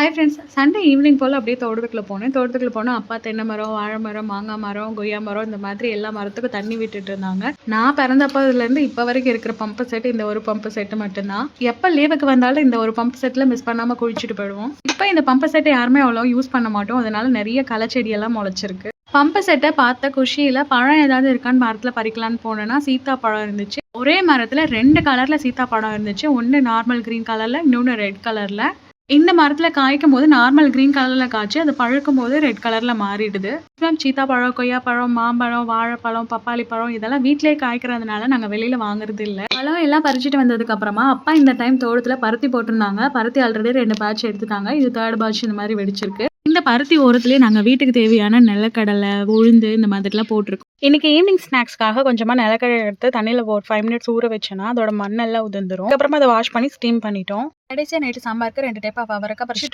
Hi friends Sunday evening போல் அப்படியே தோட்டத்துக்குள்ள போனேன். தோட்டத்துக்குள்ள போனால் அப்பா தென்னை மரம் வாழை மரம் மாங்காய் மரம் கொய்யா மரம் இந்த மாதிரி எல்லா மரத்துக்கும் தண்ணி விட்டுட்டு இருந்தாங்க. நான் பிறந்தப்பதுலேருந்து இப்போ வரைக்கும் இருக்கிற பம்பு செட் இந்த ஒரு பம்பு செட்டு மட்டும்தான். எப்போ லீவுக்கு வந்தாலும் இந்த ஒரு பம்பு செட்டில் மிஸ் பண்ணாமல் குளிச்சுட்டு போயிடுவோம். இப்போ இந்த பம்பு செட்டை யாருமே அவ்வளோ யூஸ் பண்ண மாட்டோம். அதனால நிறைய களை செடியெல்லாம் முளைச்சிருக்கு பம்பு செட்டை பார்த்த குஷியில் பழம் ஏதாவது இருக்கான்னு மரத்தில் பறிக்கலான்னு போனேன்னா சீத்தா பழம் இருந்துச்சு. ஒரே மரத்தில் ரெண்டு கலரில் சீத்தா பழம் இருந்துச்சு. ஒன்று நார்மல் க்ரீன் கலரில் இன்னொன்று ரெட் கலரில் இந்த மரத்தில் காய்க்கும் போது நார்மல் க்ரீன் கலரில் காய்ச்சி அது பழுக்கும் போது ரெட் கலரில் மாறிடுது. மேம் சீத்தா பழம் கொய்யா பழம் மாம்பழம் வாழைப்பழம் பப்பாளி பழம் இதெல்லாம் வீட்டிலே காய்க்கிறதுனால நாங்கள் வெளியில் வாங்குறது இல்லை. பழம் எல்லாம் பறிச்சுட்டு வந்ததுக்கு அப்புறமா அப்பா இந்த டைம் தோட்டத்தில் பருத்தி போட்டிருந்தாங்க. பருத்தி ஆல்ரெடி ரெண்டு பேட்ச் எடுத்துட்டாங்க. இது தேர்ட் பேட்ச் இந்த மாதிரி வெடிச்சிருக்கு. இந்த பருத்தி ஓரத்துலேயே நாங்கள் வீட்டுக்கு தேவையான நிலக்கடலை உளுந்து இந்த மாதிரிலாம் போட்டிருக்கோம். இன்னைக்கு ஈவினிங் ஸ்நாக்ஸ்க்காக கொஞ்சமாக நிலக்கடலை எடுத்து தண்ணியில் ஒரு ஃபைவ் மினிட்ஸ் ஊற வச்சேன்னா அதோட மண்ணெல்லாம் உதிர்ந்துரும். அப்புறமா அதை வாஷ் பண்ணி ஸ்டீம் பண்ணிட்டோம். கடைசியாக நைட்டு சாம்பாருக்கு ரெண்டு டைப் ஆஃப் அவரக்காய் பறிச்சுட்டு